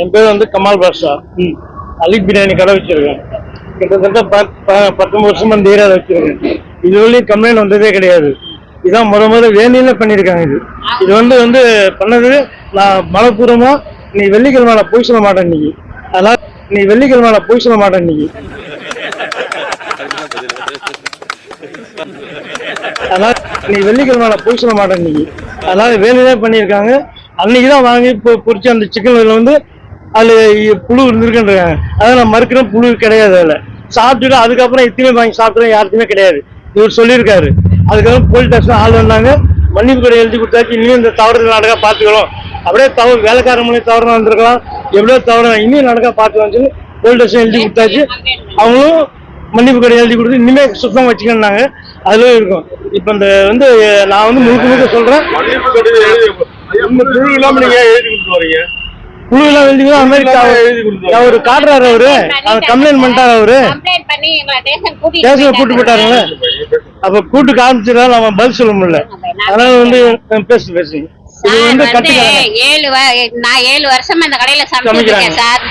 என் பேர் வந்து கமால் பாஷா அலிக் பிரியாணி கடை வச்சிருக்கேன். கிட்டத்தட்ட பத்தொன்பது வருஷமா இந்த ஏரியாவில் வச்சிருக்கேன். இது வரையும் கம்ப்ளைண்ட் வந்ததே கிடையாது. இதான் முத முத வேணியில பண்ணியிருக்காங்க இது. இது வந்து வந்து பண்ணது நான் மனப்பூர்வமா நீ வெள்ளிக்கிழமை நான் போய் சொல்ல மாட்டேன் இன்னைக்கு. அதனால நீ வெள்ளிக்கிழமை நான் போய் சொல்ல மாட்டேன் இன்னைக்கு. அதனால நீ வெள்ளிக்கிழமை நான் போய் சொல்ல மாட்டேன் இன்னைக்கு. அதனால வேலையே பண்ணியிருக்காங்க. அன்னைக்கு தான் வாங்கி இப்போ பொரிச்ச அந்த இதில் வந்து அதுல புழு இருந்திருக்குன்றாங்க. அதை நான் மறுக்கிறேன் புழு கிடையாது அதில். சாப்பிட்டுட்டு அதுக்கப்புறம் இத்தனை வாங்கி சாப்பிட்றேன் யாருக்குமே கிடையாது. இவர் சொல்லியிருக்காரு. அதுக்கப்புறம் போலீஸ் ஸ்டேஷன் ஆள் வந்தாங்க. மன்னிப்பு கூட எழுதி கொடுத்தாச்சு. இனியும் இந்த தவறு நடக்க பார்த்துக்கிறோம் அப்படியே தவறு வேலைக்கார மூலியம் தவறு நடந்திருக்கலாம். எப்படியோ தவறு இனியும் நடக்க பார்த்துக்கலாம்னு சொல்லி போலீஸ் ஸ்டேஷன் எழுதி கொடுத்தாச்சு. அவங்களும் மன்னிப்பு கடை எழுதி கொடுத்து இனிமே சுத்தம் வச்சுக்கணுன்னாங்க அதுல இருக்கும். இப்போ இந்த வந்து நான் வந்து முழுக்க முழுக்க சொல்கிறேன் குழு இல்லாம நீங்க ஏன் எழுதி கொடுத்து வரீங்க குழு எல்லாம் எழுதி அவரு காட்டுறாரு அவரு. அவர் கம்ப்ளைண்ட் பண்ணிட்டாரு அவரு. ஸ்டேஷன். கூட்டு அப்ப கூட்டு காமிச்சதால நம்ம பதில் சொல்ல முடியல. அதனால வந்து பேசு பேசுங்க. இது வந்து கட்டுக்காரங்க ஏழு வ- நான் ஏழு வருஷமா இந்த கடையில சமைச்சிருக்கேன். சார்.